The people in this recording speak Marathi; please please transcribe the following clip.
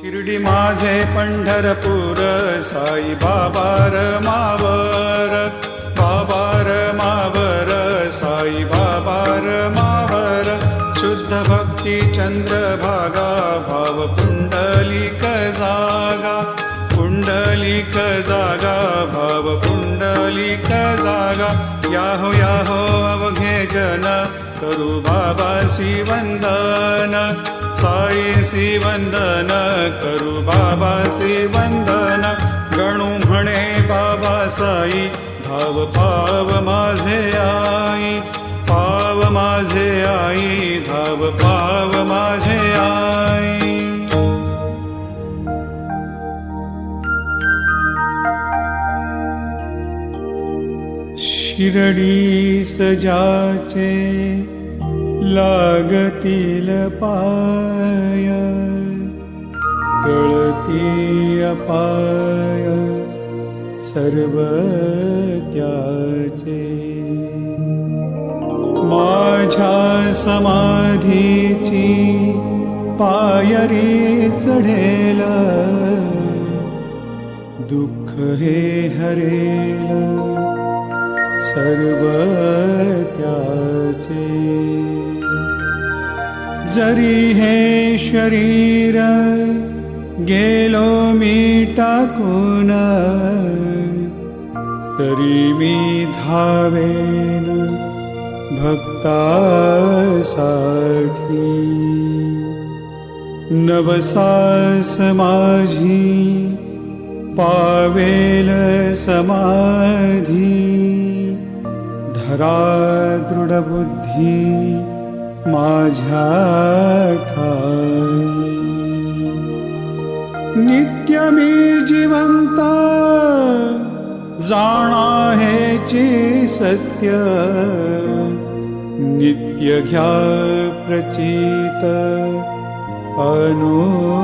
शिर्डी माझे पंढरपूर साई बाबार मावर. बाबार मावर साई बाबार मावर. शुद्ध भक्ती चंद्रभागा भाव पुंडलिक जागा. पुंडलिक जागा भाव पुंडलिक जागा. याहो याहो अवघे जन. करू बाबा वंदन साईसी वंदन करू बाबा वंदन गणू म्हणे बाबा साई धाव पाव माझे आई पाव माझे आई धाव पाव माझे शिरडी सजाचे लागतील पाय. कळती अपाय सर्व त्याचे. माझ्या समाधीची पायरी चढेल. दुःख हे हरेल. सर्व त्याचे जरी हे शरीर गेलो मी टाकून तरी मी धावेन भक्तासाठी. नवसास माझी पावेल समाधी. धरा दृढबुद्धी माझ्या नित्य मी जिवंत जाणा हेची सत्य. नित्य घ्या प्रचित अनु